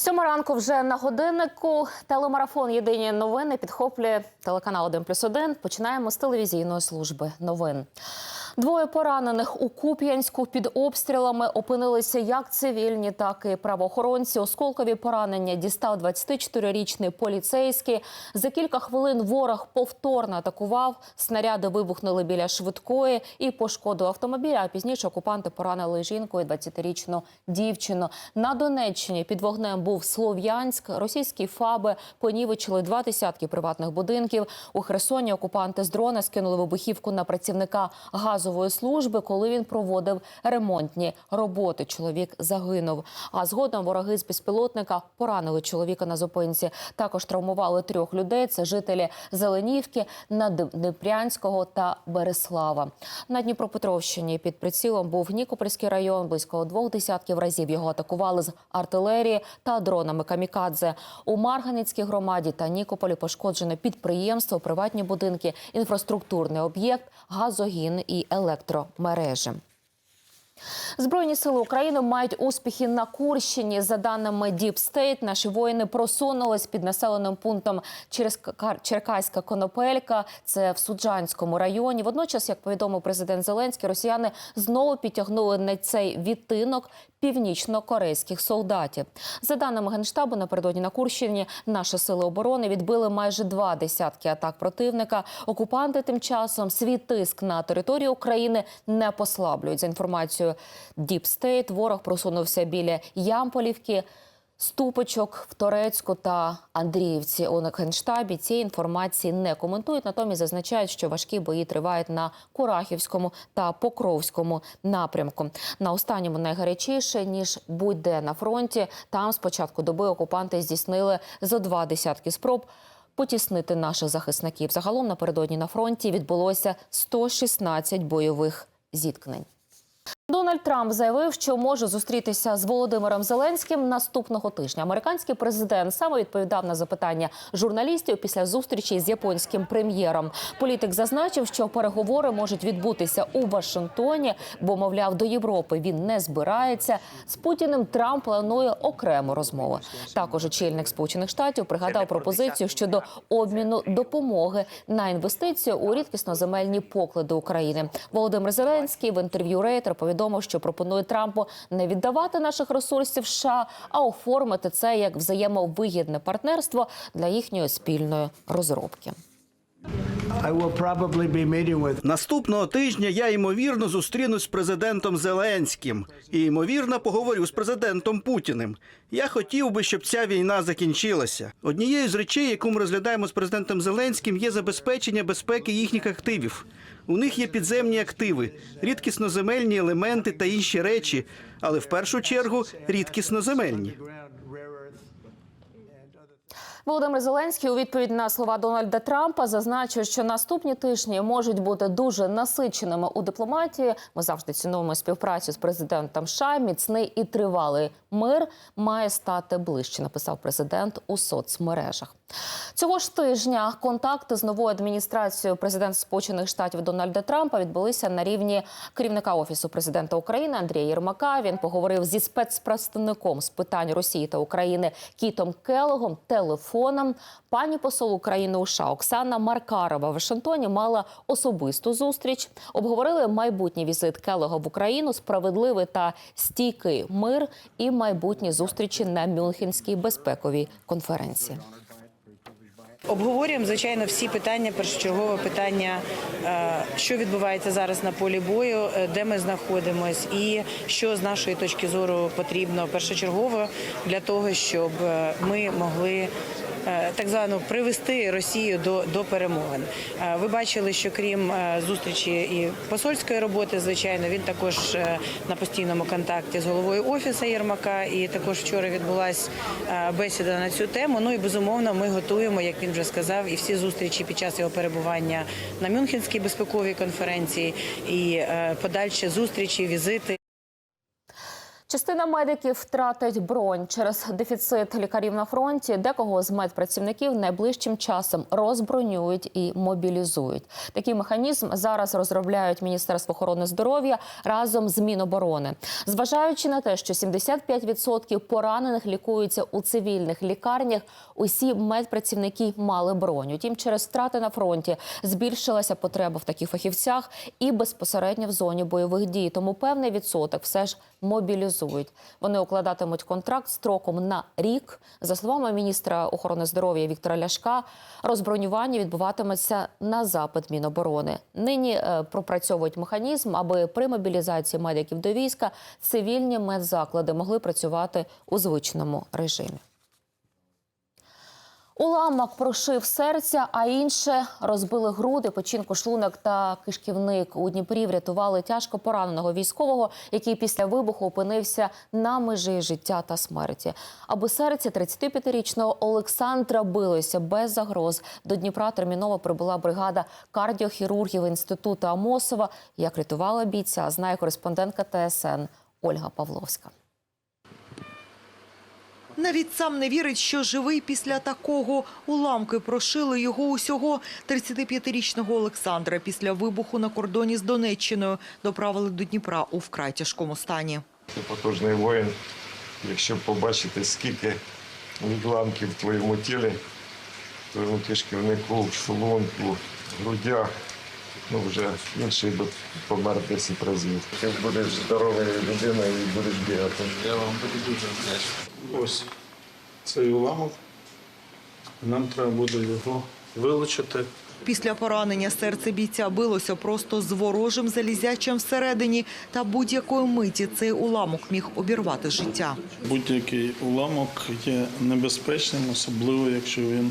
Сьома ранку вже на годиннику. Телемарафон Єдині новини підхоплює телеканал 1 плюс 1. Починаємо з телевізійної служби новин. Двоє поранених у Куп'янську під обстрілами опинилися як цивільні, так і правоохоронці. Осколкові поранення дістав 24-річний поліцейський. За кілька хвилин ворог повторно атакував. Снаряди вибухнули біля швидкої і пошкодив автомобіля. А пізніше окупанти поранили жінку і 20-річну дівчину. На Донеччині під вогнем був Слов'янськ. Російські фаби понівечили два десятки приватних будинків. У Херсоні окупанти з дрона скинули вибухівку на працівника газової служби, коли він проводив ремонтні роботи. Чоловік загинув. А згодом вороги з безпілотника поранили чоловіка на зупинці. Також травмували трьох людей. Це жителі Зеленівки, Наднепрянського та Береслава. На Дніпропетровщині під прицілом був Нікопольський район. Близько двох десятків разів його атакували з артилерії та дронами камікадзе. У Марганицькій громаді та Нікополі пошкоджено підприємство, приватні будинки, інфраструктурний об'єкт, газогін і електромережі. Збройні сили України мають успіхи на Курщині. За даними Deep State, наші воїни просунулись під населеним пунктом через Черкаська Конопелька. Це в Суджанському районі. Водночас, як повідомив президент Зеленський, росіяни знову підтягнули на цей відтинок північно-корейських солдатів. За даними генштабу, напередодні на Курщині наші сили оборони відбили майже два десятки атак противника. Окупанти тим часом свій тиск на територію України не послаблюють. За інформацією Deep State, ворог просунувся біля Ямполівки. Ступочок в Торецьку та Андріївці у Генштабі цієї інформації не коментують. Натомість зазначають, що важкі бої тривають на Курахівському та Покровському напрямку. На останньому найгарячіше ніж будь-де на фронті. Там з початку доби окупанти здійснили зо два десятки спроб. Потіснити наших захисників загалом напередодні на фронті відбулося 116 бойових зіткнень. Дональд Трамп заявив, що може зустрітися з Володимиром Зеленським наступного тижня. Американський президент саме відповідав на запитання журналістів після зустрічі з японським прем'єром. Політик зазначив, що переговори можуть відбутися у Вашингтоні, бо мовляв до Європи він не збирається. З Путіним Трамп планує окрему розмову. Також очільник Сполучених Штатів пригадав пропозицію щодо обміну допомоги на інвестицію у рідкісноземельні поклади України. Володимир Зеленський в інтерв'ю Рейтер повідомив, що пропонує Трампу не віддавати наших ресурсів США, а оформити це як взаємовигідне партнерство для їхньої спільної розробки. With Наступного тижня я ймовірно зустрінусь з президентом Зеленським і ймовірно поговорю з президентом Путіним. Я хотів би, щоб ця війна закінчилася. Однією з речей, яку ми розглядаємо з президентом Зеленським, є забезпечення безпеки їхніх активів. У них є підземні активи, рідкісноземельні елементи та інші речі, але в першу чергу рідкісноземельні. Володимир Зеленський у відповідь на слова Дональда Трампа зазначив, що наступні тижні можуть бути дуже насиченими у дипломатії. Ми завжди цінуємо співпрацю з президентом США. Міцний і тривалий мир має стати ближче. Написав президент у соцмережах. Цього ж тижня контакти з новою адміністрацією президента Сполучених Штатів Дональда Трампа відбулися на рівні керівника офісу президента України Андрія Єрмака. Він поговорив зі спецпредставником з питань Росії та України Кітом Келогом телефоном. Пані посол України у США Оксана Маркарова в Вашингтоні мала особисту зустріч. Обговорили майбутній візит Келога в Україну, справедливий та стійкий мир і майбутні зустрічі на Мюнхенській безпековій конференції. Обговорюємо звичайно всі питання. Першочергове питання, е, що відбувається зараз на полі бою, е, де ми знаходимось, і що з нашої точки зору потрібно першочергово для того, щоб е, ми могли. Так звану привести Росію до, до перемовин. Ви бачили, що крім зустрічі і посольської роботи, звичайно, він також на постійному контакті з головою офісу Єрмака. І також вчора відбулася бесіда на цю тему. Ну і безумовно, ми готуємо, як він вже сказав, і всі зустрічі під час його перебування на Мюнхенській безпековій конференції, і подальші зустрічі, візити. Частина медиків втратить бронь через дефіцит лікарів на фронті. Декого з медпрацівників найближчим часом розбронюють і мобілізують. Такий механізм зараз розробляють Міністерство охорони здоров'я разом з Міноборони. Зважаючи на те, що 75% поранених лікуються у цивільних лікарнях, усі медпрацівники мали броню. Тім через втрати на фронті збільшилася потреба в таких фахівцях і безпосередньо в зоні бойових дій. Тому певний відсоток все ж мобілізують. Вони укладатимуть контракт строком на рік. За словами міністра охорони здоров'я Віктора Ляшка, розбронювання відбуватиметься на запит Міноборони. Нині е, пропрацьовують механізм, аби при мобілізації медиків до війська цивільні медзаклади могли працювати у звичному режимі. Уламок прошив серця, а інше розбили груди, печінку, шлунок та кишківник. У Дніпрі врятували тяжко пораненого військового, який після вибуху опинився на межі життя та смерті. Аби серце 35-річного Олександра билося без загроз. До Дніпра терміново прибула бригада кардіохірургів інституту Амосова. Як рятувала бійця, знає кореспондентка ТСН Ольга Павловська. Навіть сам не вірить, що живий після такого. Уламки прошили його усього 35-річного Олександра після вибуху на кордоні з Донеччиною. Доправили до Дніпра у вкрай тяжкому стані. Ти потужний воїн. Якщо побачити, скільки відламків в твоєму тілі, в твоєму кишківнику, в шлунку, в грудях, ну вже інший би помер 10 разів. Ти будеш здоровою людиною і будеш бігати. Я вам буду дуже вдячний. Ось цей уламок. Нам треба буде його вилучити. Після поранення серце бійця билося просто з ворожим залізячим всередині. Та будь-якої миті цей уламок міг обірвати життя. Будь-який уламок є небезпечним, особливо якщо він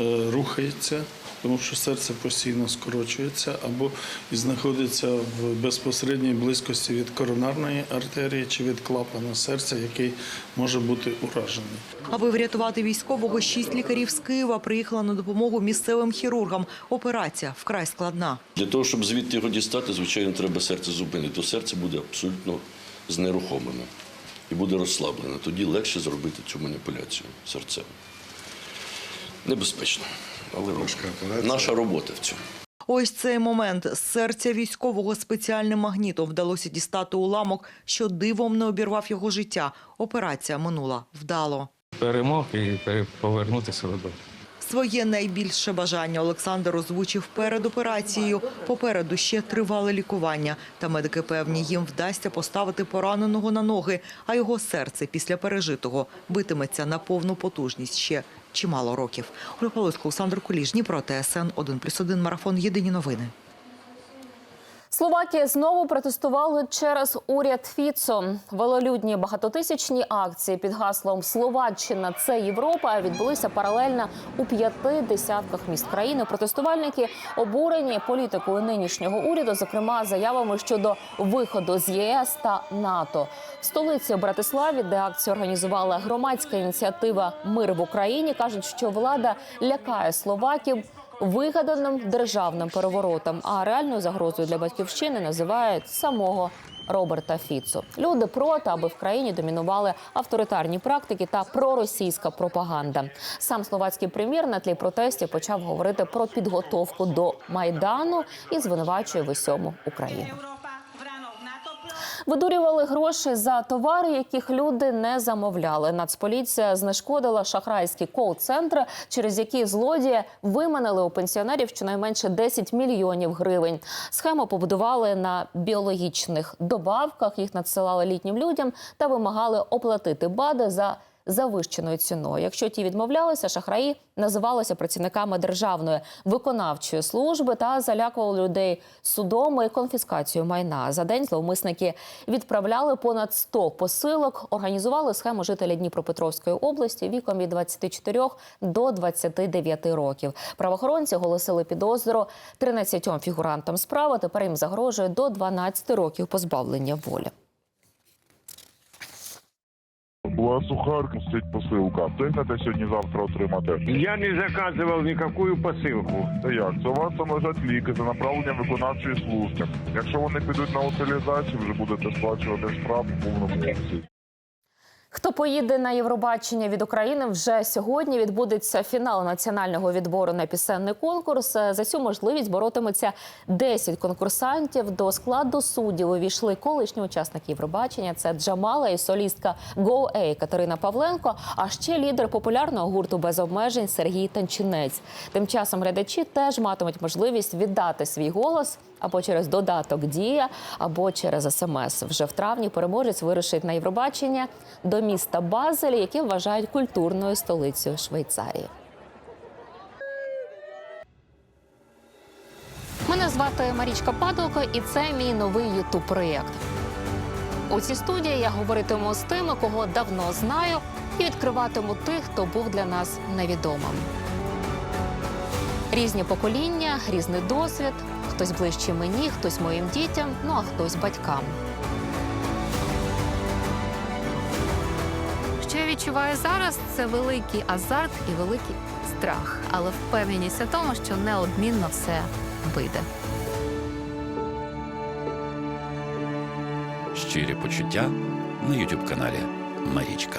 е, рухається, тому що серце постійно скорочується або знаходиться в безпосередній близькості від коронарної артерії чи від клапана серця, який може бути уражений. Аби врятувати військового, шість лікарів з Києва приїхали на допомогу місцевим хірургам. Операція вкрай складна. Для того, щоб звідти його дістати, звичайно, треба серце зупинити. То серце буде абсолютно знерухомлене і буде розслаблене. Тоді легше зробити цю маніпуляцію серцем. Небезпечно, але наша робота в цьому. Ось цей момент з серця військового спеціальним магнітом вдалося дістати уламок, що дивом не обірвав його життя. Операція минула вдало. перемог і повернутися додому. Своє найбільше бажання Олександр озвучив перед операцією. Попереду ще тривале лікування. Та медики певні, їм вдасться поставити пораненого на ноги, а його серце після пережитого битиметься на повну потужність ще чимало років. Олександр Куліш, Дніпро, ТСН 1+,1, Марафон, Єдині новини. Словакія знову протестували через уряд Фіцо. Велолюдні багатотисячні акції під гаслом Словаччина це Європа відбулися паралельно у п'яти десятках міст країни. Протестувальники обурені політикою нинішнього уряду, зокрема заявами щодо виходу з ЄС та НАТО. В столиці Братиславі, де акцію організувала громадська ініціатива Мир в Україні, кажуть, що влада лякає словаків вигаданим державним переворотом, а реальною загрозою для батьківщини називають самого. Роберта Фіцу люди проти, аби в країні домінували авторитарні практики та проросійська пропаганда. Сам словацький прем'єр на тлі протестів почав говорити про підготовку до майдану і звинувачує в усьому Україну. Видурювали гроші за товари, яких люди не замовляли. Нацполіція знешкодила шахрайські кол-центри, через які злодії виманили у пенсіонерів щонайменше 10 мільйонів гривень. Схему побудували на біологічних добавках. Їх надсилали літнім людям та вимагали оплатити БАДи за завищеною ціною. Якщо ті відмовлялися, шахраї називалися працівниками державної виконавчої служби та залякували людей судом і конфіскацією майна. За день зловмисники відправляли понад 100 посилок, організували схему жителя Дніпропетровської області віком від 24 до 29 років. Правоохоронці оголосили підозру 13 фігурантам справи. Тепер їм загрожує до 12 років позбавлення волі. Була сухарка, стоїть посилка. Встигнете сьогодні-завтра отримати. Я не заказував ніяку посилку. Це як? Це у вас там лежать ліки за направленням виконавчої служби. Якщо вони підуть на утилізацію, вже будете сплачувати штраф у повному обсязі. Хто поїде на Євробачення від України вже сьогодні відбудеться фінал національного відбору на пісенний конкурс. За цю можливість боротимуться 10 конкурсантів. До складу суддів увійшли колишні учасники Євробачення. Це Джамала і солістка Go A Катерина Павленко. А ще лідер популярного гурту без обмежень Сергій Танчинець. Тим часом глядачі теж матимуть можливість віддати свій голос або через додаток Дія, або через смс. Вже в травні переможець вирушить на Євробачення до міста Базель, яке вважають культурною столицею Швейцарії. Мене звати Марічка Падалко, і це мій новий ютуб проєкт. У цій студії я говоритиму з тими, кого давно знаю, і відкриватиму тих, хто був для нас невідомим. Різні покоління, різний досвід. Хтось ближче мені, хтось моїм дітям, ну а хтось батькам. Що я відчуваю зараз, це великий азарт і великий страх, але впевненість у тому, що неодмінно все вийде. Щирі почуття на Ютуб каналі Марічка.